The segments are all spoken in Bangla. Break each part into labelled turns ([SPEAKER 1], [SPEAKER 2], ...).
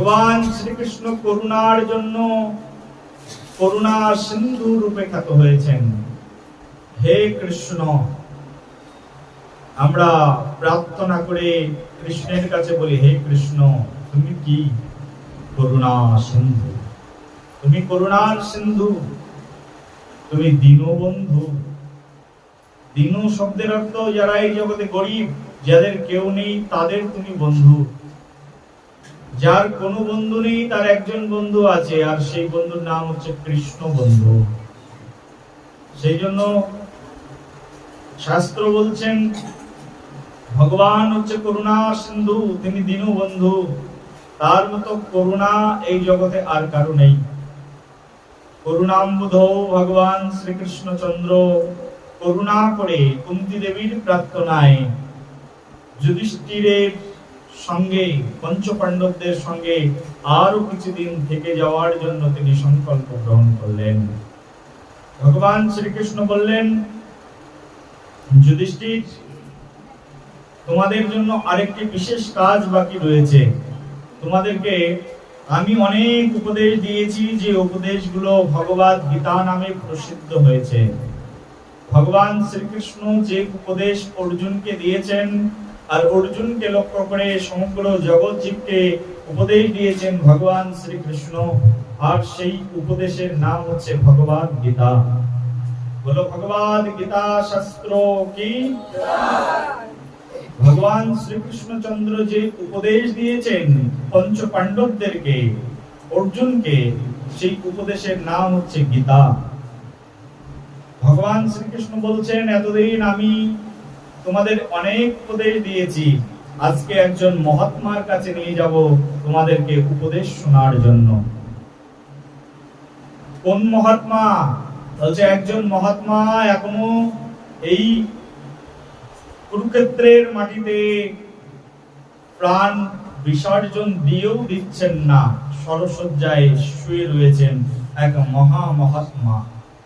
[SPEAKER 1] ভগবান শ্রীকৃষ্ণ করুণার জন্য করুণা সিন্ধু রূপে খ্যাত হয়েছেন। হে কৃষ্ণ, আমরা প্রার্থনা করে কৃষ্ণের কাছে বলি, হে কৃষ্ণ, তুমি কি করুণা সিন্ধু? তুমি করুণার সিন্ধু? তুমি দীনবন্ধু? দীন শব্দের অর্থ, যারা এই জগতে গরিব, যাদের কেউ নেই, তাদের তুমি বন্ধু। যার কোনো বন্ধু নেই, তার একজন বন্ধু আছে, আর সেই বন্ধুর নাম হচ্ছে কৃষ্ণ বন্ধু। সেই জন্য শাস্ত্র বলছেন, ভগবান হচ্ছে করুণা সিন্ধু, তিনি দীনবন্ধু তার মতো করুণা এই জগতে আর কারও নেই। করুণাম্বুধ ভগবান শ্রীকৃষ্ণচন্দ্র করুণা করে কুন্তি দেবীর প্রার্থনায় যুধিষ্ঠিরের সঙ্গে পঞ্চপাণ্ডবদের সঙ্গে আরও কিছুদিন থেকে যাওয়ার জন্য তিনি সংকল্প গ্রহণ করলেন। ভগবান শ্রীকৃষ্ণ বললেন, যুধিষ্ঠির, তোমাদের জন্য আরেকটি বিশেষ কাজ বাকি রয়েছে। তোমাদেরকে আমি অনেক উপদেশ দিয়েছি যে উপদেশগুলো ভগবত গীতা নামে প্রসিদ্ধ হয়েছে। ভগবান শ্রীকৃষ্ণ যে উপদেশ অর্জুনকে দিয়েছেন আর অর্জুনকে লক্ষ্য করে সমগ্র জগৎ জীবকে উপদেশ দিয়েছেন ভগবান শ্রীকৃষ্ণ। আর সেই উপদেশের নাম হচ্ছে ভগবত গীতা। বলো ভগবত গীতা শাস্ত্র কি? ভগবান শ্রীকৃষ্ণচন্দ্র যে উপদেশ দিয়েছেন পঞ্চ পাণ্ডবদেরকে অর্জুনকে, সেই উপদেশের নাম হচ্ছে গীতা। ভগবান শ্রীকৃষ্ণ বলছেন, এতদিন আমি তোমাদের অনেক উপদেশ দিয়েছি। আজকে একজন মহাত্মার কাছে নিয়ে যাব তোমাদেরকে উপদেশ শোনার জন্য। কোন মহাত্মা? বলছে, একজন মহাত্মা এখনও এই কুরুক্ষেত্রের মাটিতে প্রাণ বিসর্জন দিয়েও দিচ্ছেন না। সরসজ্জায় শুয়ে রয়েছেন এক মহা মহাত্মা।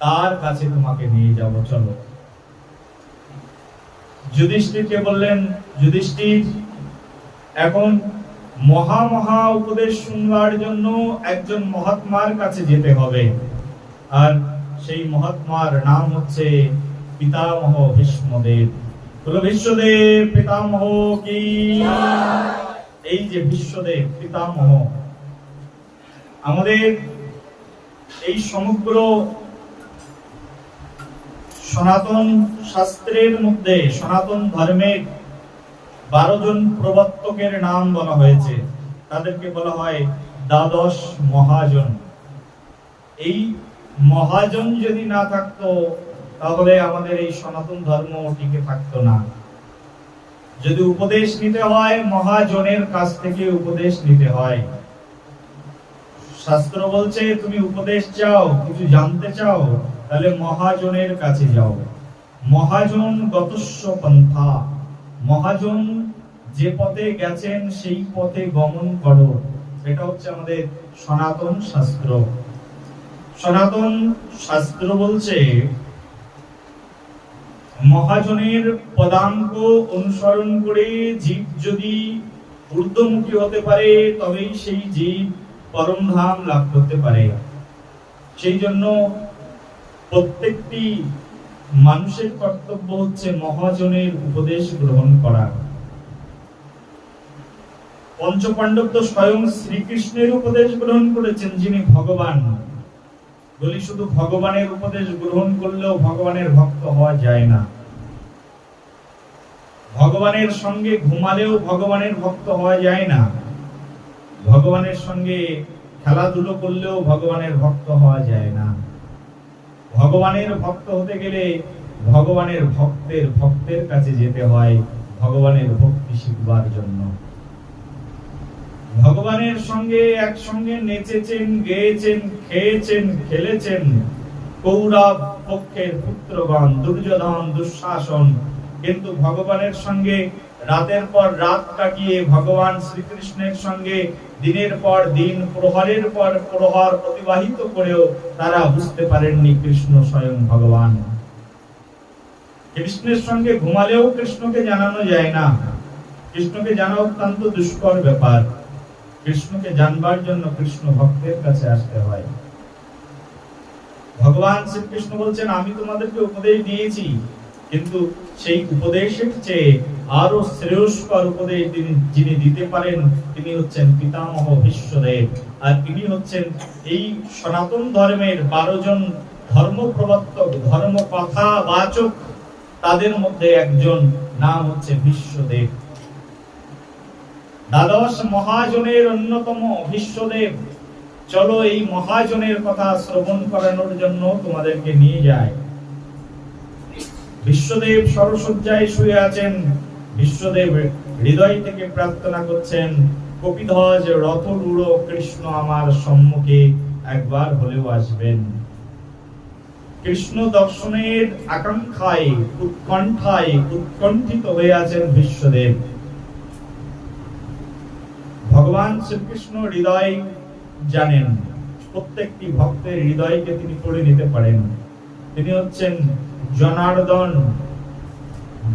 [SPEAKER 1] তার কাছে তোমাকে নিয়ে যাব, চলো। যুধিষ্ঠিরকে বললেন, যুধিষ্ঠির, এখন মহা মহা উপদেশ শুনবার জন্য একজন মহাত্মার কাছে যেতে হবে। আর সেই মহাত্মার নাম হচ্ছে পিতামহ ভীষ্মদেব। বলো বিশ্বদেব পিতামহ কি? এই যে বিশ্বদেব পিতামহ, আমাদের এই সমগ্র সনাতন শাস্ত্রের মধ্যে সনাতন ধর্মের বারো জন প্রবর্তকের নাম বলা হয়েছে। তাদেরকে বলা হয় দ্বাদশ মহাজন। এই মহাজন যদি না থাকতো, তাহলে আমাদের এই সনাতন ধর্ম টিকে থাকতো না। যদি উপদেশ নিতে হয়, মহাজনের কাছ থেকে উপদেশ নিতে হয়। শাস্ত্র বলছে, তুমি উপদেশ চাও, কিছু জানতে চাও? তাহলে মহাজনের কাছে যাও। মহাজন গতস্য পন্থা। মহাজন যে পথে গেছেন, সেই পথে গমন করো। এটা হচ্ছে আমাদের সনাতন শাস্ত্র। সনাতন শাস্ত্র বলছে, মহাজনের পদাঙ্ক অনুসরণ করে জীব যদি ঊর্ধ্বমুখী হতে পারে, তবেই সেই জীব পরম ধাম লাভ করতে পারে। সেই জন্য প্রত্যেকটি মানুষের কর্তব্য হচ্ছে মহাজনের উপদেশ গ্রহণ করা। পঞ্চপাণ্ডব তো স্বয়ং শ্রীকৃষ্ণের উপদেশ গ্রহণ করেছেন, যিনি ভগবান। বলি, শুধু ভগবানের উপদেশ গ্রহণ করলেও ভগবানের ভক্ত হওয়া যায় না। ভগবানের সঙ্গে ঘুমালেও ভগবানের ভক্ত হওয়া যায় না। ভগবানের সঙ্গে খেলাধুলো করলেও ভগবানের ভক্ত হওয়া যায় না। ভগবানের ভক্ত হতে গেলে ভগবানের ভক্তের ভক্তের কাছে যেতে হয় ভগবানের ভক্তি শিখবার জন্য। ভগবানের সঙ্গে একসঙ্গে নেচেছেন, গেয়েছেন, খেয়েছেন, খেলেছেন। কৌরব পক্ষের পুত্রগণ, দুর্যোধন, দুঃশাসন কিন্তু ভগবানের সঙ্গে রাতের পর রাত কাটিয়ে ভগবান শ্রীকৃষ্ণের সঙ্গে দিনের পর দিন, প্রহরের পর প্রহর অতিবাহিত করেও তারা বুঝতে পারেননি কৃষ্ণ স্বয়ং ভগবান। কৃষ্ণের সঙ্গে ঘুমালেও কৃষ্ণকে জানানো যায় না। কৃষ্ণকে জানা অত্যন্ত দুষ্কর ব্যাপার। কৃষ্ণকে জানবার জন্য কৃষ্ণ ভক্তের কাছে আসতে হয়। ভগবান শ্রীকৃষ্ণ বলছেন, আমি তোমাদেরকে উপদেশ দিয়েছি। কিন্তু সেই উপদেশের চেয়ে আরও শ্রেয়স্কর উপদেশ তিনি, যিনি দিতে পারেন, তিনি হচ্ছেন পিতামহ বিশ্বদেব। আর তিনি হচ্ছেন এই সনাতন ধর্মের বারো জন ধর্ম প্রবর্তক ধর্ম কথা বাচক তাদের মধ্যে একজন, নাম হচ্ছে বিশ্বদেব। দ্বাদশ মহাজনের অন্যতম বিশ্বদেব। চলো এই মহাজনের কথা শ্রবণ করানোর জন্য তোমাদেরকে নিয়ে যায় বিশ্বদেব সরসজ্জায় শুয়ে আছেন। বিশ্বদেব হৃদয় থেকে প্রার্থনা করছেন, কপিধ্বজ রথরূঢ় কৃষ্ণ আমার সম্মুখে একবার হলেও আসবেন। কৃষ্ণ দর্শনের আকাঙ্ক্ষায়, উৎকণ্ঠায় উৎকণ্ঠিত হয়ে আছেন বিশ্বদেব। ভগবান শ্রীকৃষ্ণ হৃদয় জানেন, প্রত্যেকটি ভক্তের হৃদয়কে তিনি করে নিতে পারেন। তিনি হচ্ছেন জনার্দন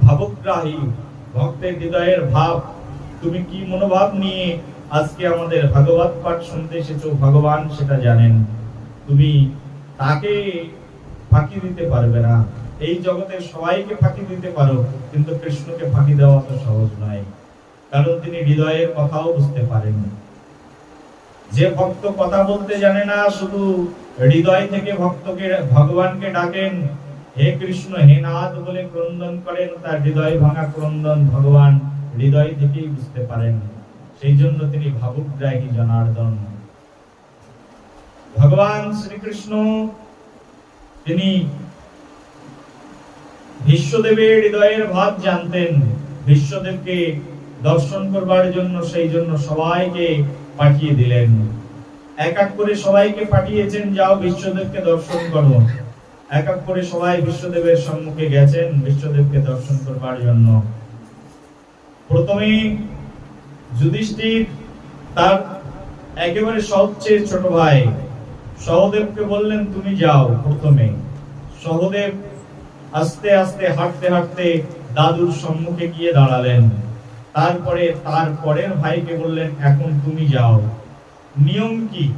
[SPEAKER 1] ভাবগ্রাহী ভক্তের হৃদয়ের ভাব। তুমি কি মনোভাব নিয়ে আজকে আমাদের ভাগবত পাঠ শুনতে এসেছ? ভগবান সেটা জানেন। তুমি তাকে ফাঁকি দিতে পারবে না। এই জগতে সবাইকে ফাঁকি দিতে পারো, কিন্তু কৃষ্ণকে ফাঁকি দেওয়া তো সহজ নয়। কারণ তিনি হৃদয়ের কথাও বুঝতে পারেন। যে ভক্ত কথা বলতে জানে না, শুধু হৃদয় থেকে ভক্তকে, ভগবানকে ডাকেন, হে কৃষ্ণ, হে নাথ বলে ক্রন্দন করেন, তার হৃদয় ভাঙা ক্রন্দন ভগবান হৃদয় থেকেই বুঝতে পারেন। সেই জন্য তিনি ভাবুক ভাবুকগ্রাহী জনার্দন। ভগবান শ্রীকৃষ্ণ, তিনি বিশ্বদেবের হৃদয়ের ভাব জানতেন। বিশ্বদেবকে দর্শন করবার জন্য, সেই জন্য সবাইকে পাঠিয়ে দিলেন। এক এক করে সবাইকে পাঠিয়েছেন, যাও বিশ্বদেবকে দর্শন করো। এক এক করে সবাই বিশ্বদেবের সম্মুখে গেছেন, বিশ্বদেবকে দর্শন করবার জন্য। প্রথমে যুধিষ্ঠির তার একেবারে সবচেয়ে ছোট ভাই, সহদেবকে বললেন, তুমি যাও প্রথমে। সহদেব আস্তে আস্তে হাঁটতে হাঁটতে দাদুর সম্মুখে গিয়ে দাঁড়ালেন। তারপরে তার পরের ভাইকে বললেন, এখন তুমি যাও। নিয়ম কি?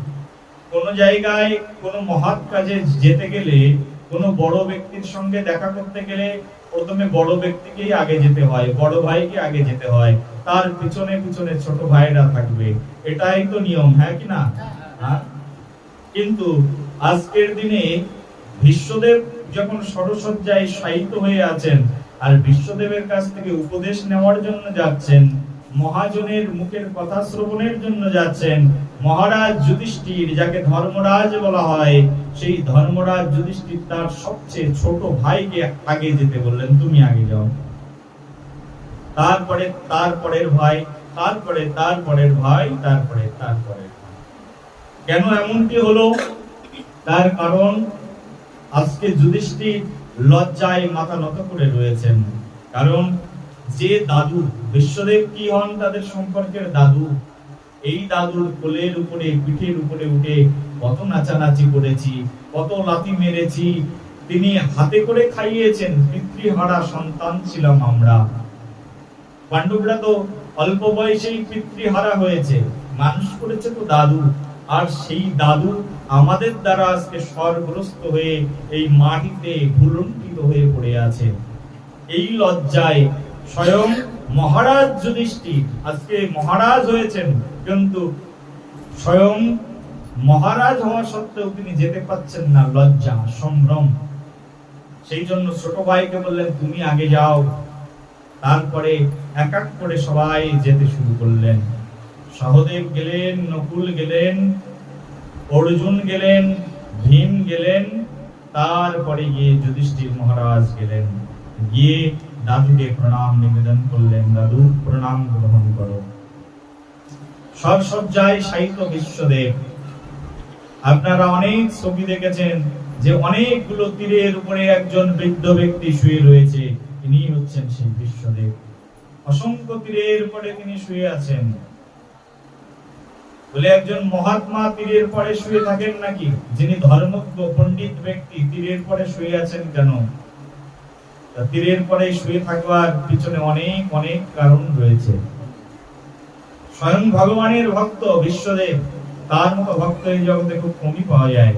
[SPEAKER 1] কোন জায়গায় কোন মহৎ কাজে যেতে গেলে, কোন বড় ব্যক্তির সঙ্গে দেখা করতে গেলে প্রথমে বড় ব্যক্তিকেই আগে যেতে হয়, বড় ভাইকে আগে যেতে হয়। তার পিছনে পিছনে ছোট ভাইরা থাকবে। এটাই তো নিয়ম হ্যাঁ কি না? হ্যাঁ? কিন্তু আজকের দিনে বিশ্বদেব যখন সরসজ্জায় শায়িত হয়ে আছেন আর বিশ্বদেবের কাছ থেকে উপদেশ নেওয়ার জন্য যাচ্ছেন মহাজনের মুখের কথা শ্রবণের জন্য যাচ্ছেন। মহারাজ যুধিষ্ঠির, যাকে ধর্মরাজ বলা হয়, সেই ধর্মরাজ যুধিষ্ঠির তার সবচেয়ে ছোট ভাইকে আগে যেতে বললেন, তুমি আগে যাও। তারপরে, তারপরের ভাই, তারপরে, তারপরের ভাই, তারপরে তারপরে কেন এমনটি হলো? তার কারণ, আজকে যুধিষ্ঠির লজ্জায় মাথা নত করে রয়েছেন। কারণ যে দাদু, বিশ্বদেব কি হন তাদের সম্পর্কের দাদু? এই দাদুর কোলের উপরে, পিঠের উপরে উঠে কত নাচানাচি করেছি, কত লাথি মেরেছি। তিনি হাতে করে খাইয়েছেন, পিতৃহারা সন্তান ছিলাম আমরা। পাণ্ডবরা তো অল্প বয়সেই পিতৃহারা হয়েছে, মানুষ করেছে তো দাদু। আর সেই দাদু আমাদের দ্বারা আজকে স্বর্গ্রস্ত হয়ে এই মাটিতে ভুলুণ্ঠিত হয়ে পড়ে আছে। এই লজ্জায় স্বয়ং মহারাজ যুধিষ্ঠির। আজকে মহারাজ হয়েছেন, কিন্তু স্বয়ং মহারাজ হওয়া সত্ত্বেও তিনি যেতে পাচ্ছেন না, লজ্জা, সম্ভ্রম। সেই জন্য ছোট ভাইকে বললেন, তুমি আগে যাও। তারপরে এক এক করে সবাই যেতে শুরু করলেন। সহদেব গেলেন, নকুল গেলেন, অর্জুন গেলেন, ভীম গেলেন, তারপরে গিয়ে যুধিষ্ঠির মহারাজ গেলেন। গিয়ে দাদুকে প্রণাম নিবেদন করলেন দাদু প্রণাম গ্রহণ করো। সরসজ্জায় সাহিত্য বিশ্বদেব, আপনারা অনেক ছবি দেখেছেন যে অনেকগুলো তীরের উপরে একজন বৃদ্ধ ব্যক্তি শুয়ে রয়েছে, তিনি হচ্ছেন সেই বিশ্বদেব। অসংখ্য তীরের উপরে তিনি শুয়ে আছেন। বলে একজন মহাত্মা তীরের পরে শুয়ে থাকেন নাকি? যিনি ধর্মজ্ঞ, পণ্ডিত ব্যক্তি, তীরের পরে শুয়ে আছেন কেন? তীরের পরে শুয়ে থাকবার পিছনে অনেক অনেক কারণ রয়েছে। স্বয়ং ভগবানের ভক্ত বিশ্বদেব, তার মতো ভক্ত এই জগতে খুব কমই পাওয়া যায়।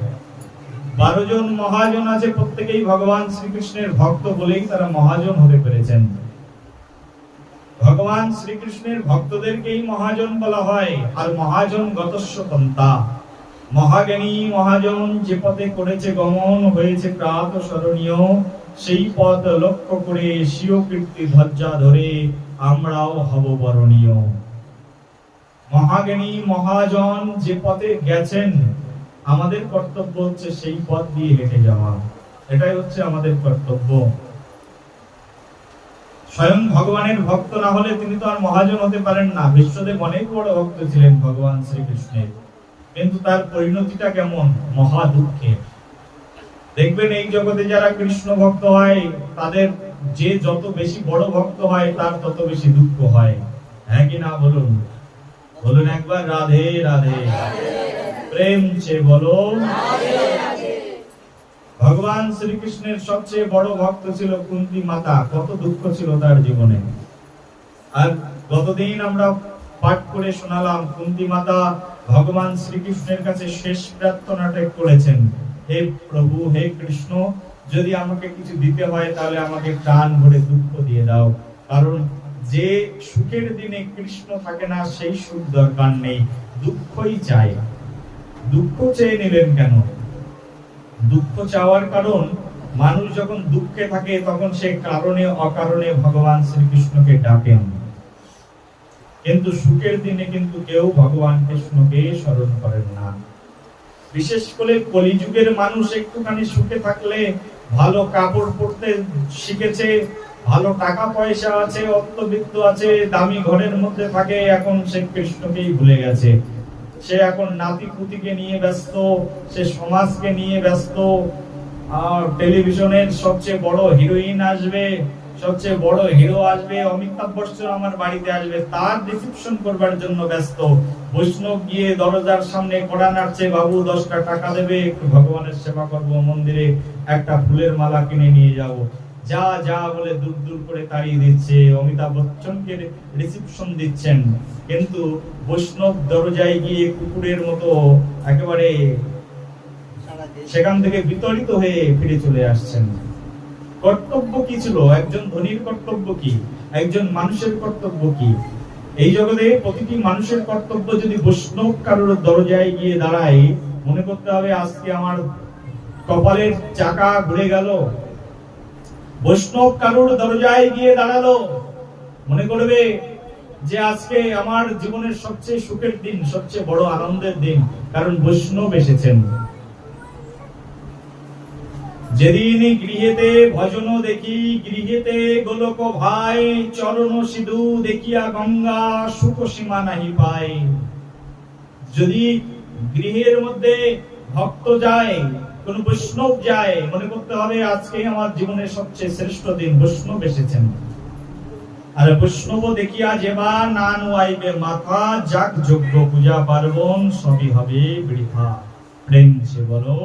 [SPEAKER 1] বারো জন মহাজন আছে, প্রত্যেকেই ভগবান শ্রীকৃষ্ণের ভক্ত বলেই তারা মহাজন হতে পেরেছেন। ভগবান শ্রীকৃষ্ণের ভক্তদেরকেই মহাজন বলা হয়, আর মহাজন গতস্ব পন্থা মহাজ্ঞানী মহাজন যে পথে করেছে গমন, হয়েছে প্রাত স্মরণীয় সেই পথ লক্ষ্য করে স্বীয় কীর্তি ধ্বজা ধরে আমরাও হব বরণীয়। মহাজ্ঞানী মহাজন যে পথে গেছেন, আমাদের কর্তব্য হচ্ছে সেই পথ দিয়ে হেঁটে যাওয়া। এটাই হচ্ছে আমাদের কর্তব্য। স্বয়ং ভগবানের ভক্ত না হলে তিনি তো আর মহাজন হতে পারেন না। বিশ্বদেব অনেক বড় ভক্ত ছিলেন ভগবান শ্রীকৃষ্ণের। কিন্তু তার পরিণতিটা কেমন? মহা দুঃখের। দেখবেন এই জগতে যারা কৃষ্ণ ভক্ত হয়, তাদের যে যত বেশি বড় ভক্ত হয়, তার তত বেশি দুঃখ হয়। হ্যাঁ কি না বলুন? বলুন একবার, রাধে রাধে। প্রেম চে বলো। ভগবান শ্রীকৃষ্ণের সবচেয়ে বড় ভক্ত ছিল কুন্তি মাতা। কত দুঃখ ছিল তার জীবনে। আর গতদিন আমরা পাঠ করে শোনালাম, কুন্তি মাতা ভগবান শ্রীকৃষ্ণের কাছে শেষ প্রার্থনাটা করেছেন। হে প্রভু, হে কৃষ্ণ, যদি আমাকে কিছু দিতে হয়, তাহলে আমাকে প্রাণ ভরে দুঃখ দিয়ে দাও। কারণ যে সুখের দিনে কৃষ্ণ থাকে না, সেই সুখ দরকার নেই। দুঃখই চায় দুঃখ চেয়ে নিলেন কেন? দুঃখ চাওয়ার কারণ, মানুষ যখন দুঃখে থাকে, তখন সে কারণে অকারণে ভগবান শ্রীকৃষ্ণকে ডাকেন। কিন্তু সুখের দিনে কিন্তু কেউ ভগবান কৃষ্ণকে স্মরণ করেন না। বিশেষ করে কলিযুগের মানুষ একটুখানি সুখে থাকলে ভালো কাপড় পরতে শিখেছে, ভালো টাকা পয়সা আছে অর্থবিত্ত আছে, দামি ঘরের মধ্যে থাকে, এখন সে কৃষ্ণকেই ভুলে গেছে। সে এখন নাতি পুতিকে নিয়ে ব্যস্ত, সে সমাজকে নিয়ে ব্যস্ত, আর টেলিভিশনের সবচেয়ে বড় হিরোইন আসবে সবচেয়ে বড় হিরো আসবে অমিতাভ বচ্চন আমার বাড়িতে আসবে। তার রিসিপশন করবার জন্য ব্যস্ত। বৈষ্ণব গিয়ে দরজার সামনে কড়া নাড়ছে বাবু দশটা টাকা দেবে একটু ভগবানের সেবা করব মন্দিরে একটা ফুলের মালা কিনে নিয়ে যাব। যা যা বলে দূর দূর করে তাড়িয়ে দিচ্ছে। অমিতাভ বচ্চনকে রিসিপশন দিচ্ছেন। কিন্তু বৈষ্ণব দরজায় গিয়ে কুকুরের মতো একেবারে সেখান থেকে বিতরিত হয়ে ফিরে চলে আসছেন। কর্তব্য কি ছিল? একজন ধনীর কর্তব্য কি? একজন মানুষের কর্তব্য কি? এই জগতে প্রতিটি মানুষের কর্তব্য যদি বৈষ্ণব কারোর দরজায় গিয়ে দাঁড়ায়, মনে করতে হবে আজকে আমার কপালের চাকা ঘুরে গেল। বৈষ্ণব কারোর দরজায় গিয়ে দাঁড়াল। মনে করবে যে আজকে আমার জীবনের সবচেয়ে সুখের দিন, সবচেয়ে বড় আনন্দের দিন, কারণ বৈষ্ণব এসেছেন। যেদিন গৃহেতে ভজন দেখি, গৃহেতে গোলক ভাই, চরণ সিধু দেখিয়া গঙ্গা সুখ সীমা নাহি পাই। যদি গৃহের মধ্যে ভক্ত যায়, কোন বৈষ্ণব যায়, মনে করতে হবে আজকে আমার জীবনের সবচেয়ে শ্রেষ্ঠ দিন, বৈষ্ণব এসেছেন। আর বৈষ্ণব দেখিয়া যেবা না নোয়াইবে মাথা, যাক যোগ্য পূজা পার্বণ, সবই হবে বৃথা। প্রেম সে বলো।